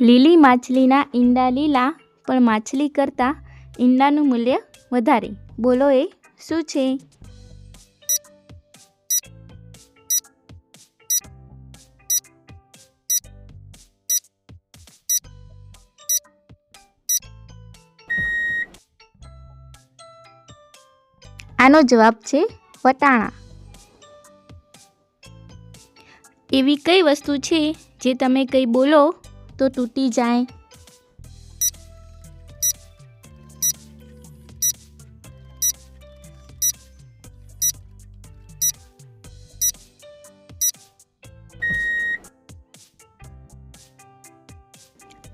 લીલી માછલીના ઈંડા લીલા, પણ માછલી કરતાં ઈંડાનું મૂલ્ય વધારે. બોલો એ, શું છે? આનો જવાબ છે વટાણા. એવી કઈ વસ્તુ છે જે તમે કંઈ બોલો તો તૂટી જાય.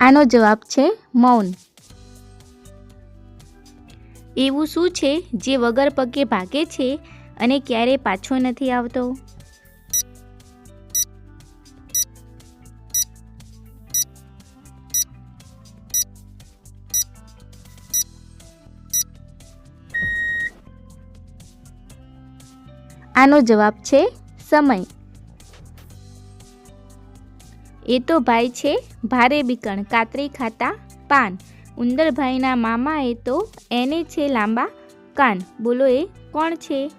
આનો જવાબ છે મૌન. એવું શું છે જે વગર પગે ભાગે છે અને ક્યારે પાછો નથી આવતો? આનો જવાબ છે સમય. એ તો ભાઈ છે, ભારે બીકણ, કાતરી ખાતા પાન. ઉંદરભાઈના મામા એ તો એને છે લાંબા કાન. બોલો એ કોણ છે?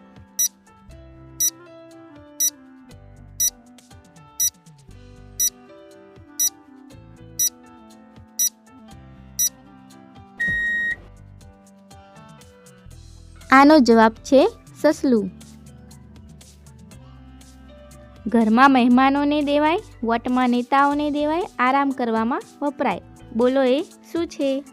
આનો જવાબ છે સસલું. ઘરમાં મહેમાનોને દેવાય, વટમાં નેતાઓને દેવાય, આરામ કરવામાં વપરાય. બોલો એ, શું છે?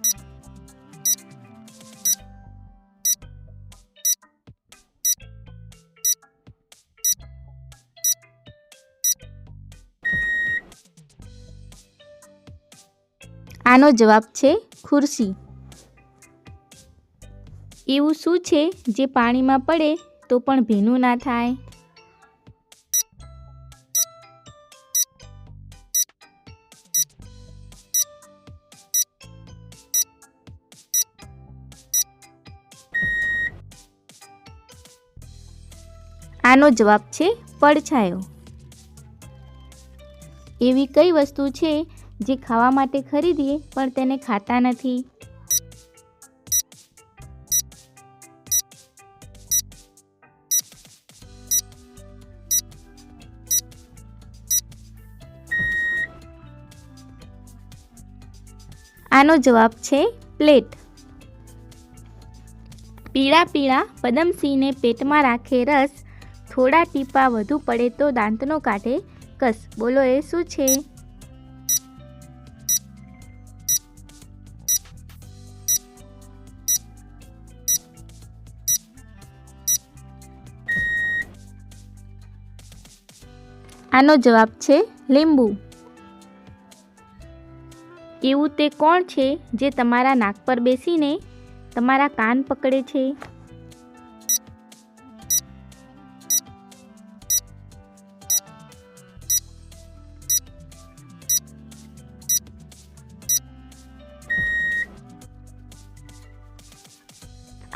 આનો જવાબ છે ખુરશી. એવું શું છે? જે પાણીમાં પડે તો પણ ભીનું ના થાય. આનો જવાબ છે પડછાયો. એવી કઈ વસ્તુ છે જે ખાવા માટે ખરીદીએ પણ તેને ખાતા નથી? આનો જવાબ છે પ્લેટ. પીળા પીળા પદમસિંહને પેટમાં રાખે રસ થોડા ટીપા વધુ પડે તો દાંતનો કાઢે? કસ, બોલો એ શું છે? આનો જવાબ છે લીંબુ. એવું તે કોણ છે જે તમારા નાક પર બેસીને તમારા કાન પકડે છે?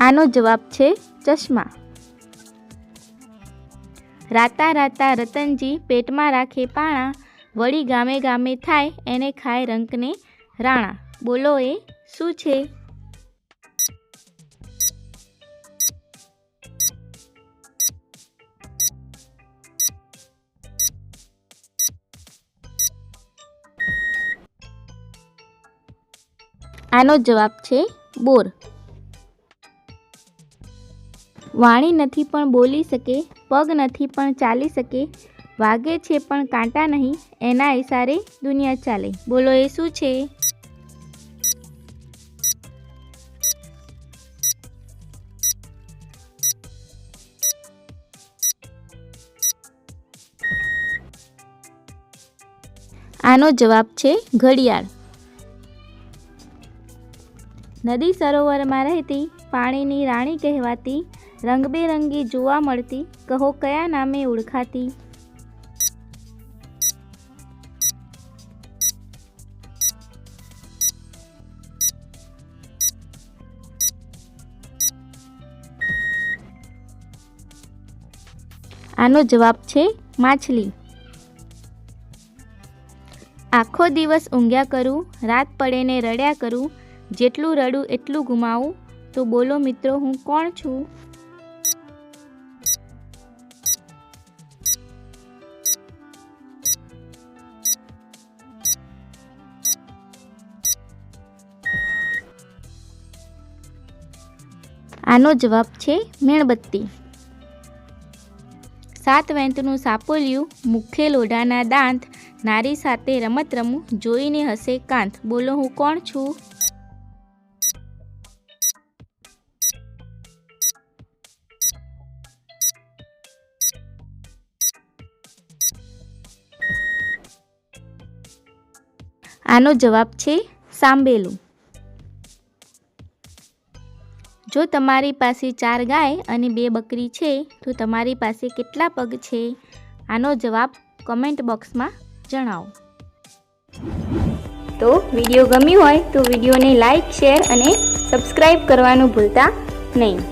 આનો જવાબ છે ચશ્મા. રાતા રાતા રતનજી પેટમાં રાખે પાણા, વળી ગામે ગામે થાય એને ખાય રંકને રાણા. બોલો એ શું છે? આનો જવાબ છે બોર. વાણી નથી પણ બોલી શકે, પગ નથી પણ ચાલી શકે, વાગે છે પણ કાંટા નહીં, એના ઇશારે દુનિયા ચાલે. બોલો, એ શું છે? આનો જવાબ છે ઘડિયાળ. નદી સરોવરમાં રહેતી પાણીની રાણી કહેવાતી, રંગબેરંગી જોવા મળતી, કહો કયા નામે ઓળખાતી? આનો જવાબ છે માછલી. આખો દિવસ ઊંઘ્યા કરું, રાત પડે ને રડ્યા કરું, જેટલું રડું એટલું ગુમાવું તો બોલો મિત્રો, હું કોણ છું? આનો જવાબ છે મીણબત્તી. સાત વેંતનું સાપોલિયું, મુખ્ય લોઢાના દાંત, નારી સાથે રમત રમું જોઈને હશે કાંત. બોલો હું કોણ છું? આનો જવાબ છે સાંભેલું. જો તમારી પાસે ચાર ગાય અને બે બકરી છે, તો તમારી પાસે કેટલા પગ છે? આનો જવાબ કમેન્ટ બોક્સમાં જણાવો. તો વીડિયો ગમ્યું હોય તો વિડીયોને લાઈક શેર અને સબસ્ક્રાઈબ કરવાનું ભૂલતા નહીં.